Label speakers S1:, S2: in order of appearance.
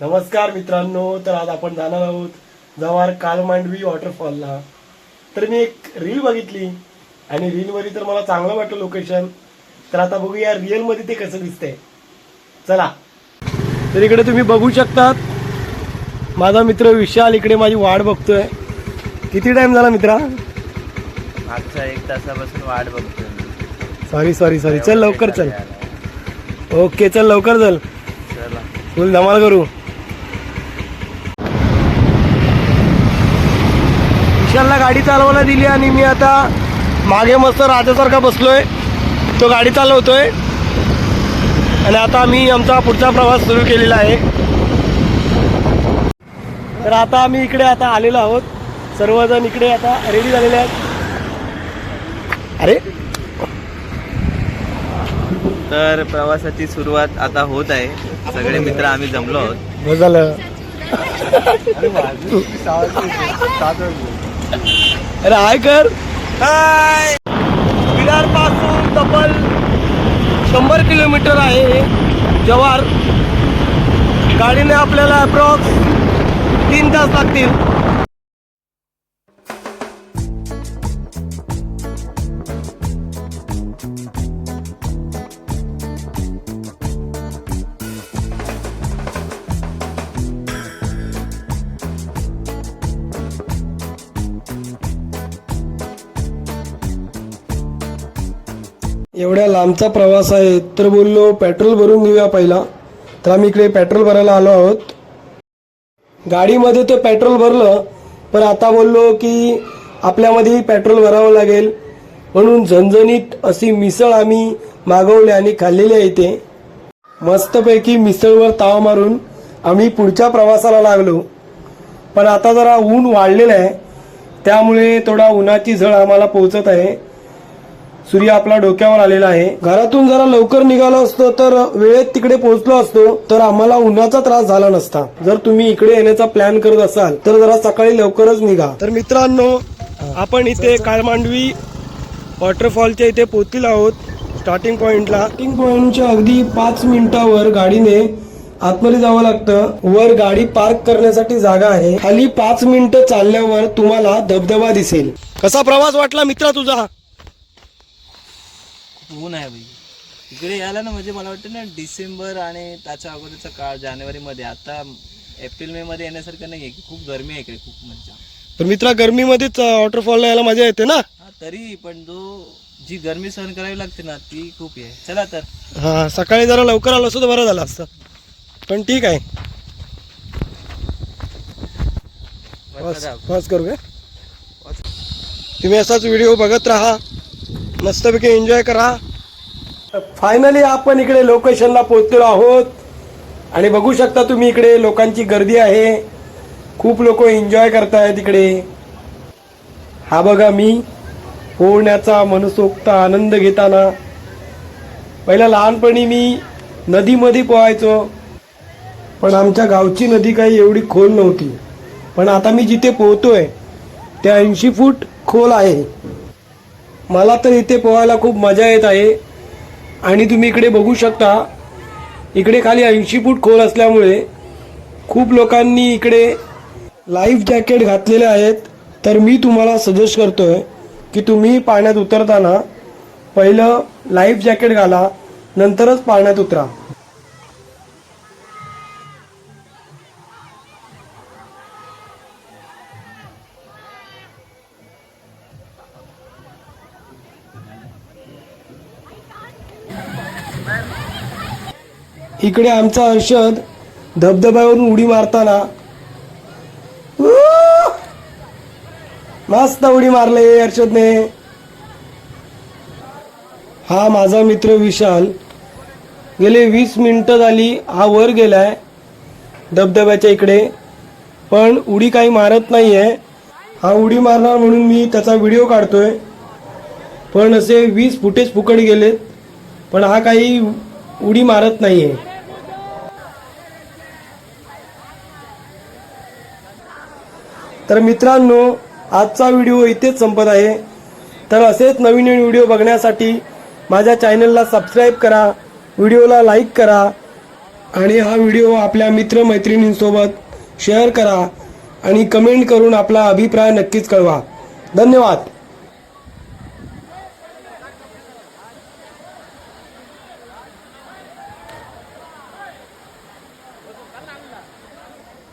S1: नमस्कार मित्रांनो तर आज आपण जाणार आहोत जवार कालमांडवी वॉटरफॉलला. तर मी एक रील बघितली आणि रीलमध्ये तर मला चांगलं वाटलं लोकेशन तर आता बघूया रिअलमध्ये ते कसं दिसतंय. चला. तर इकडे तुम्ही बघू शकतात माझा मित्र विशाल इकडे माझी वाट बघतोय. किती टाइम झाला मित्रा?
S2: मागच्या एक तासापासून वाट बघतोय.
S1: सॉरी सॉरी सॉरी चल लवकर चल. ओके चल लवकर चल.
S2: चला.
S1: फुल धमाल करू. विशालला गाडी चालवायला दिली आणि मी आता मागे मस्त राजासारखा बसलोय. तो गाडी चालवतोय. आणि आता आम्ही आमचा पुढचा प्रवास सुरू केलेला आहे. तर आता आम्ही इकडे आता आलेलो आहोत. सर्वजण इकडे आता रेडी झालेले आहेत. अरे!
S2: तर प्रवासाची सुरुवात आता होत आहे. सगळे मित्र आम्ही जमलो आहोत.
S1: झालं. अरे हाय कर. हाय. विरारपासून तब्बल शंभर किलोमीटर आहे जवार गाडीने आपल्याला अप्रॉक्स तीन तास लागतील. एवढ्या लांबचा प्रवास आहे तर बोललो पेट्रोल भरून घेऊया पहिला. तर आम्ही इकडे पेट्रोल भरायला आलो आहोत. गाडीमध्ये तर पेट्रोल भरलं पण आता बोललो की आपल्यामध्ये पेट्रोल भरावं लागेल. म्हणून झणझणीत अशी मिसळ आम्ही मागवली आणि खाल्लेली आहे इथे. मस्तपैकी मिसळवर ताव मारून आम्ही पुढच्या प्रवासाला लागलो. पण आता जरा ऊन वाढलेलं आहे त्यामुळे थोडा उन्हाची झळ आम्हाला पोहोचत आहे. सूर्य आपला डोक्यावर आलेला आहे. घरातून जरा लवकर निघालो असतो तर वेळेत तिकडे पोहोचलो असतो तर आम्हाला उन्हाचा त्रास झाला नसता. जर तुम्ही इकडे येण्याचा प्लॅन करत असाल तर जरा सकाळी लवकरच निघा. तर मित्रांनो आपण इथे काळमांडवी वॉटरफॉलच्या इथे पोहोचलेलो आहोत स्टार्टिंग पॉइंटला स्टार्टिंग पॉइंटच्या अगदी पाच मिनिटावर गाडीने आतमध्ये जावं लागतं. वर गाडी पार्क करण्यासाठी जागा आहे. खाली पाच मिनिटं चालल्यावर तुम्हाला धबधबा दिसेल. कसा प्रवास वाटला मित्रा तुझा?
S2: ऊन आहे भाई इकडे यायला ना म्हणजे मला वाटतं ना डिसेंबर आणि त्याच्या अगोदरचा काळ जानेवारीमध्ये. आता एप्रिल मे मध्ये येण्यासारखं नाही आहे की खूप गरमी आहे इकडे खूप मजा
S1: तर मित्रा गरमीमध्येच वॉटरफॉलला यायला मजा येते ना?
S2: हा तरी पण जो जी गरमी सहन करावी लागते ना ती खूप आहे. चला तर.
S1: हा सकाळी जरा लवकर आलो असतो तर बरं झालं असतं. पण ठीक आहे. बस बस करू तुम्ही असाच व्हिडिओ बघत राहा. मस्तपैकी एन्जॉय करा. फायनली आपण इकडे लोकेशनला पोहोचलेलो आहोत. आणि बघू शकता तुम्ही इकडे लोकांची गर्दी आहे. खूप लोक एन्जॉय करतायत इकडे. हा बघा मी. पोहण्याचा मनसोक्त आनंद घेताना. पहिला लहानपणी मी नदीमध्ये पोहायचो. पण आमच्या गावची नदी काही एवढी खोल नव्हती. पण आता मी जिथे पोहतोय त्या ऐंशी फूट खोल आहे. मला तर इथे पोहायला खूप मजा येत आहे. आणि तुम्ही इकडे बघू शकता इकडे खाली ऐंशी फूट खोल असल्यामुळे खूप लोकांनी इकडे लाईफ जॅकेट घातलेले आहेत. तर मी तुम्हाला सजेस्ट करतो आहे की तुम्ही पाण्यात उतरताना पहिलं लाईफ जॅकेट घाला नंतरच पाण्यात उतरा. इकडे आमचा हर्षद धबधब्यावरून उडी मारताना मस्त उडी मारले हर्षदने हा माझा मित्र विशाल गेले वीस मिनटं झाली हा वर गेलाय धबधब्याच्या इकडे. पण उडी काही मारत नाही आहे हा उडी मारणार म्हणून मी त्याचा व्हिडिओ काढतोय. पण असे वीस फुटेज फुकट गेलेत पण हा काही उडी मारत नाही आहे तर मित्रांनो आजचा व्हिडिओ इथेच संपत आहे. तर असेच नवीन नवीन व्हिडिओ बघण्यासाठी माझ्या चॅनलला सबस्क्राईब करा व्हिडिओला लाईक करा आणि हा व्हिडिओ आपल्या मित्रमैत्रिणींसोबत शेअर करा आणि कमेंट करून आपला अभिप्राय नक्कीच कळवा. धन्यवाद.